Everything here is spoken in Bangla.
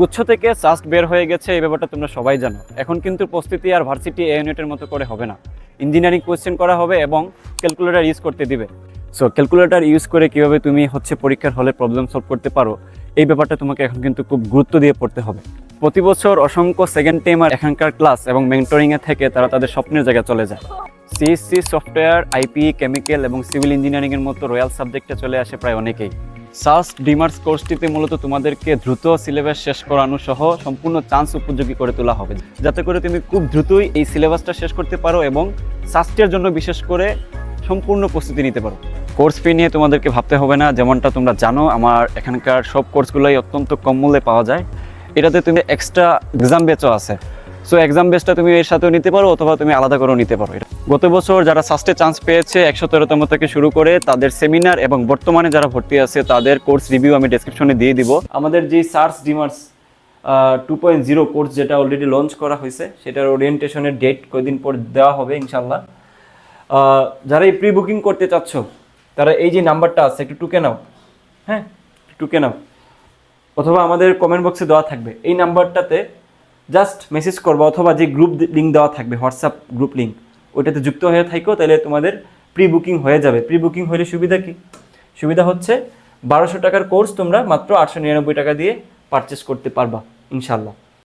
গুচ্ছ থেকে সাস্ট বের হয়ে গেছে, এই ব্যাপারটা তোমরা সবাই জানো। এখন কিন্তু প্রস্তুতি আর ভার্সিটি এ ইউনিটের মতো করে হবে না। ইঞ্জিনিয়ারিং কোয়েশ্চেন করা হবে এবং ক্যালকুলেটর ইউজ করতে দিবে। সো ক্যালকুলেটর ইউজ করে কীভাবে তুমি হচ্ছে পরীক্ষার হলে প্রবলেম সলভ করতে পারো, এই ব্যাপারটা তোমাকে এখন কিন্তু খুব গুরুত্ব দিয়ে পড়তে হবে। প্রতি বছর অসংখ্য সেকেন্ড টেমার এখানকার ক্লাস এবং মেন্টরিংয়ে থেকে তারা তাদের স্বপ্নের জায়গায় চলে যায়। সিএসসি সফটওয়্যার আইপি কেমিক্যাল এবং সিভিল ইঞ্জিনিয়ারিংয়ের মতো রয়্যাল সাবজেক্টে চলে আসে প্রায় অনেকেই। সাস ডিমার্স কোর্সটিতে মূলত তোমাদেরকে দ্রুত সিলেবাস শেষ করানো সহ সম্পূর্ণ চান্স উপযোগী করে তোলা হবে। যাতে করে তুমি খুব দ্রুতই এই সিলেবাসটা শেষ করতে পারো এবং সাস্টের জন্য বিশেষ করে সম্পূর্ণ প্রস্তুতি নিতে পারো। কোর্স ফি নিয়ে তোমাদেরকে ভাবতে হবে না, যেমনটা তোমরা জানো, আমার এখানকার সব কোর্সগুলোই অত্যন্ত কম মূল্যে পাওয়া যায়। এটাতে তুমি এক্সট্রা এক্সাম বেচও আছে। সো এক্সাম বেসটা তুমি এর সাথেও নিতে পারো অথবা তুমি আলাদা করেও নিতে পারো। এটা গত বছর যারা সাস্টে চান্স পেয়েছে একশো তেরোতম থেকে শুরু করে তাদের সেমিনার এবং বর্তমানে যারা ভর্তি আছে তাদের কোর্স রিভিউ আমি ডেসক্রিপশনে দিয়ে দিব। আমাদের যে সার্চ ডিমার্স টু পয়েন্ট জিরো কোর্স যেটা অলরেডি লঞ্চ করা হয়েছে, সেটার ওরিয়েন্টেশনের ডেট কয়দিন পর দেওয়া হবে ইনশাল্লাহ যারা এই প্রি বুকিং করতে চাচ্ছ, তারা এই যে নাম্বারটা আছে, একটু টুকে নাও। হ্যাঁ টুকে নাও। অথবা আমাদের কমেন্ট বক্সে দেওয়া থাকবে। এই নাম্বারটাতে জাস্ট মেসেজ করব অথবা যে গ্রুপ লিঙ্ক দেওয়া থাকবে হোয়াটসঅ্যাপ গ্রুপ লিঙ্ক ওইটাতে যুক্ত হয়ে থাকো তাহলে তোমাদের প্রি বুকিং হয়ে যাবে। প্রি বুকিং হলে সুবিধা কি? সুবিধা হচ্ছে বারোশো টাকার কোর্স তোমরা মাত্র আটশো নিরানব্বই টাকা দিয়ে পারচেস করতে পারবা ইনশাল্লাহ